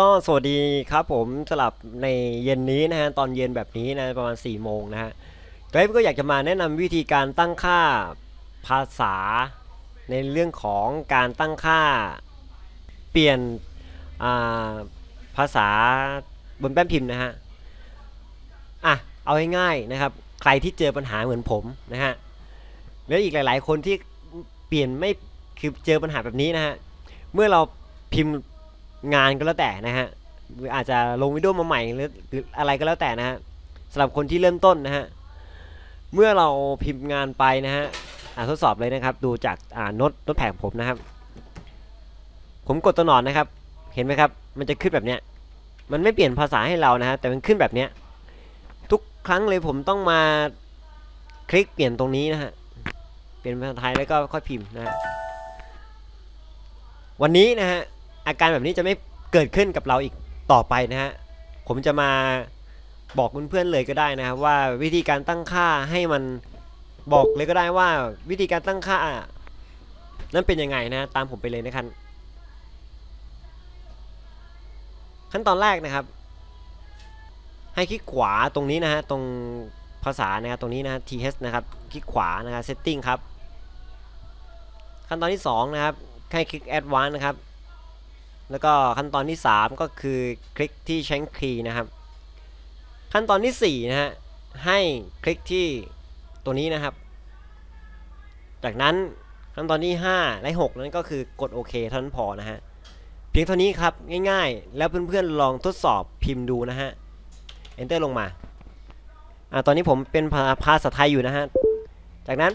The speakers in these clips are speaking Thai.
ก็สวัสดีครับผมสลับในเย็นนี้นะฮะตอนเย็นแบบนี้นะประมาณ4ี่โมงนะฮะเกรฟก็อยากจะมาแนะนำวิธีการตั้งค่าภาษา ในเรื่องของการตั้งค่าเปลี่ยนาภาษาบนแป้นพิมพ์นะฮะอะเอาง่ายๆนะครับ ใครที่เจอปัญหาเหมือนผมนะฮะแล้วอีกหลาย ๆ คนที่เปลี่ยนไม่คือเจอปัญหาแบบนี้นะฮะเมื่อเราพิมพ์ งานก็แล้วแต่นะฮะหรืออาจจะลงวิดีโอมาใหม่หรือออะไรก็แล้วแต่นะฮะสำหรับคนที่เริ่มต้นนะฮะเมื่อเราพิมพ์งานไปนะฮะอ่าทดสอบเลยนะครับ ดูจากอ่าโน้ตโน้ตแผงผมนะครับ ผมกดตัวหนอนนะครับ เห็นไหมครับ มันจะขึ้นแบบเนี้ยมันไม่เปลี่ยนภาษาให้เรานะฮะแต่มันขึ้นแบบเนี้ยทุกครั้งเลยผมต้องมาคลิกเปลี่ยนตรงนี้นะฮะเปลี่ยนภาษาไทยแล้วก็ค่อยพิมพ์นะฮะวันนี้นะฮะ อาการแบบนี้จะไม่เกิดขึ้นกับเราอีกต่อไปนะฮะ ผมจะมาบอกเพื่อนๆเลยก็ได้นะครับว่าวิธีการตั้งค่าให้มันบอกเลยก็ได้ว่าวิธีการตั้งค่า นั้นเป็นยังไงนะตามผมไปเลยนะครับขั้นตอนแรกนะครับ ให้คลิกขวาตรงนี้นะฮะตรงภาษานะครับตรงนี้นะ th นะครับคลิกขวานะครับ setting ครับ ขั้นตอนที่สองนะครับให้คลิก advanced นะครับ แล้วก็ขั้นตอนที่ 3 ก็คือคลิกที่ change key นะครับ ขั้นตอนที่4นะฮะให้คลิกที่ตัวนี้นะครับ จากนั้นขั้นตอนที่ 5 และ 6 นั้นก็คือกดโอเคเท่านั้นพอนะฮะเพียงเท่านี้ครับง่ายๆ แล้วเพื่อนๆลองทดสอบพิมพ์ดูนะฮะ enter ลงมาอ่าตอนนี้ผมเป็นภาภาษาไทยอยู่นะฮะ จากนั้น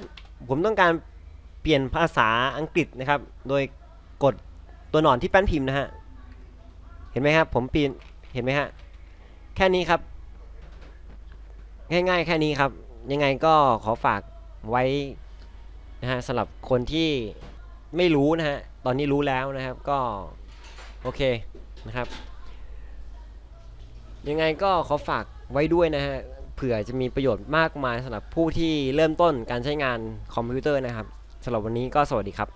ผมต้องการเปลี่ยนภาษาอังกฤษนะครับ โดยกด ตัวหนอนที่แป้นพิมพ์นะฮะ เห็นไหมครับ ผมปีน เห็นไหมฮะ แค่นี้ครับ ง่ายๆ แค่นี้ครับ ยังไงก็ขอฝากไว้นะฮะสำหรับคนที่ไม่รู้นะฮะ ตอนนี้รู้แล้วนะครับ ก็ โอเคนะครับ ยังไงก็ขอฝากไว้ด้วยนะฮะ เผื่อจะมีประโยชน์มากมายสำหรับผู้ที่เริ่มต้นการใช้งานคอมพิวเตอร์นะครับสำหรับวันนี้ก็สวัสดีครับ